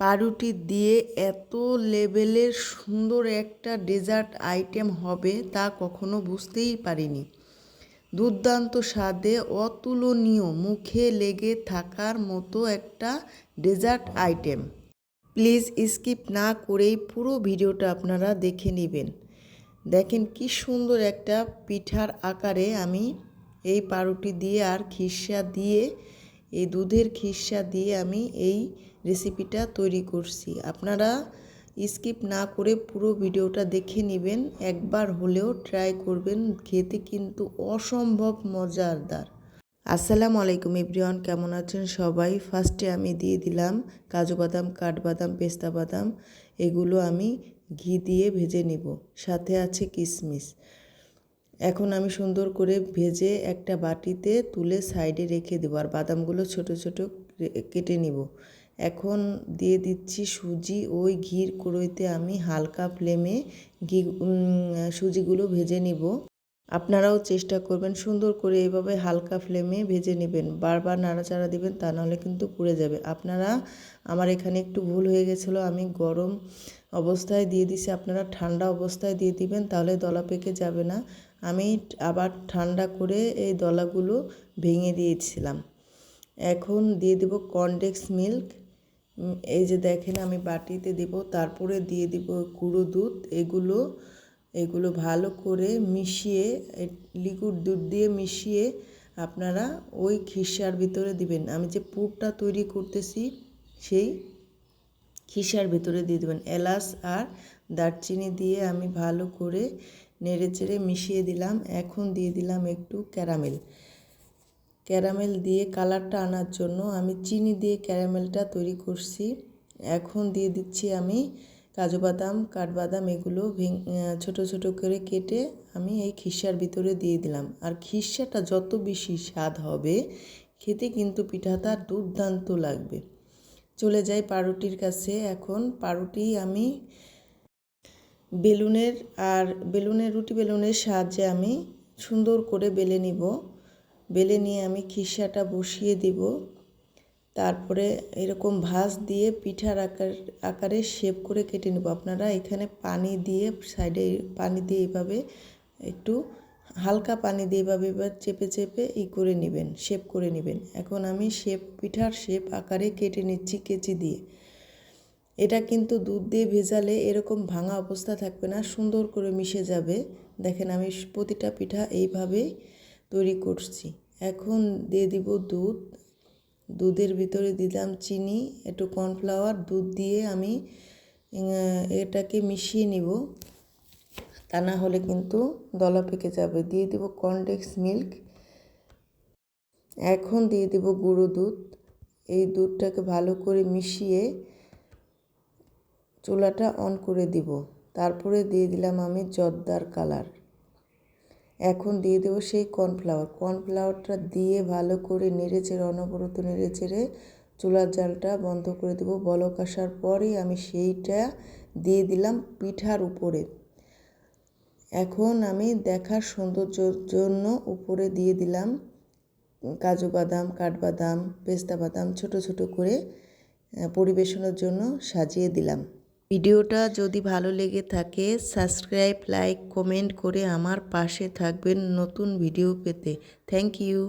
পাউরুটি দিয়ে এত লেভেলের সুন্দর একটা ডেজার্ট আইটেম হবে তা কখনো বুঝতেই পারিনি। দুর্দান্ত স্বাদে অতুলনীয়, মুখে লেগে থাকার মতো একটা ডেজার্ট আইটেম। প্লিজ স্কিপ না করেই পুরো ভিডিওটা আপনারা দেখে নেবেন। দেখেন কি সুন্দর একটা পিঠার আকারে আমি এই পাউরুটি দিয়ে আর খিসা দিয়ে, এই দুধের খিসা দিয়ে আমি এই রেসিপিটা তৈরি করছি। আপনারা স্কিপ না করে পুরো ভিডিওটা দেখে নেবেন, একবার হলেও ট্রাই করবেন, খেতে কিন্তু অসম্ভব মজাদার। আসসালামু আলাইকুম এভরিওয়ান, কেমন আছেন সবাই? ফার্স্টে আমি দিয়ে দিলাম কাজু বাদাম, কাঠবাদাম, পেস্তা বাদাম, এগুলো আমি ঘি দিয়ে ভেজে নেব। সাথে আছে কিশমিশ এখন আমি সুন্দর করে ভেজে একটা বাটিতে তুলে সাইডে রেখে দেবো। আর বাদামগুলো ছোট ছোট কেটে নিব। এখন দিয়ে দিচ্ছি সুজি। ওই ঘির কড়ইতে আমি হালকা ফ্লেমে ঘি সুজিগুলো ভেজে নিব। আপনারাও চেষ্টা করবেন সুন্দর করে এইভাবে হালকা ফ্লেমে ভেজে নেবেন। বারবার নাড়াচাড়া দিবেন, তা নাহলে কিন্তু পুড়ে যাবে। আপনারা, আমার এখানে একটু ভুল হয়ে গেছিল, আমি গরম অবস্থায় দিয়ে দিছি। আপনারা ঠান্ডা অবস্থায় দিয়ে দিবেন, তাহলে দলা পেকে যাবে না। আমি আবার ঠান্ডা করে এই দলাগুলো ভেঙে দিয়েছিলাম। এখন দিয়ে দেব কনডেক্স মিল্ক। এই যে দেখেন আমি বাটিতে দেব, তারপরে দিয়ে দিব গুঁড়ো দুধ। এগুলো এগুলো ভালো করে মিশিয়ে লিকুইড দুধ দিয়ে মিশিয়ে আপনারা ওই খিসার ভিতরে দিবেন। আমি যে পুরটা তৈরি করতেছি, সেই খিসার ভিতরে দিয়ে দেবেন। এলাচ আর দারচিনি দিয়ে আমি ভালো করে নেড়ে চেড়ে মিশিয়ে দিলাম। এখন দিয়ে দিলাম একটু ক্যারামেল। ক্যারামেল দিয়ে কালারটা আনার জন্য আমি চিনি দিয়ে ক্যারামেলটা তৈরি করছি। এখন দিয়ে দিচ্ছি আমি কাজু বাদাম কাঠবাদাম এগুলো ছোট ছোট করে কেটে আমি এই খিসার ভিতরে দিয়ে দিলাম। আর খিসাটা যত বেশি স্বাদ হবে, খেতে কিন্তু পিঠাটা দুর্দান্ত লাগবে। চলে যাই পাউরুটির কাছে। এখন পাউরুটি আমি বেলুনের, আর বেলুনের, রুটি বেলুনের সাহায্যে আমি সুন্দর করে বেলে নিব। বেলে নিয়ে আমি খিসাটা বসিয়ে দিব। তারপরে এরকম ভাঁজ দিয়ে পিঠার আকার, আকারে শেপ করে কেটে নেব। আপনারা এখানে পানি দিয়ে সাইডে পানি দিয়ে এইভাবে একটু হালকা পানি দিয়ে এভাবে এবার চেপে চেপে ই করে নেবেন শেপ করে নেবেন। এখন আমি শেপ পিঠার শেপ আকারে কেটে নিচ্ছি কেচি দিয়ে। এটা কিন্তু দুধ দিয়ে ভেজালে এরকম ভাঙা অবস্থা থাকবে না, সুন্দর করে মিশে যাবে। দেখেন আমি প্রতিটা পিঠা এইভাবেই তৈরি করছি। এখন দিয়ে দিব দুধ। দুধের ভিতরে দিলাম চিনি, একটু কর্নফ্লাওয়ার, দুধ দিয়ে আমি এটাকে মিশিয়ে নিব। তা না হলে কিন্তু দলা পেকে যাবে। দিয়ে দেব কনডেক্স মিল্ক। এখন দিয়ে দেব গুঁড়ো দুধ। এই দুধটাকে ভালো করে মিশিয়ে চুলাটা অন করে দিব। তারপরে দিয়ে দিলাম আমি জর্দার কালার। এখন দিয়ে দেবো সেই কর্নফ্লাওয়ার কর্নফ্লাওয়ারটা দিয়ে ভালো করে নেড়ে চেড়ে, অনবরত নেড়ে চেড়ে চুলার জালটা বন্ধ করে দেবো। বলক আসার পরেই আমি সেইটা দিয়ে দিলাম পিঠার উপরে। এখন আমি দেখার সৌন্দর্যর জন্য উপরে দিয়ে দিলাম কাজু বাদাম, কাঠবাদাম, পেস্তা বাদাম ছোটো ছোটো করে পরিবেশনের জন্য সাজিয়ে দিলাম। ভিডিওটা যদি ভালো লেগে থাকে, সাবস্ক্রাইব, লাইক, কমেন্ট করে আমার পাশে থাকবেন নতুন ভিডিও পেতে। Thank you.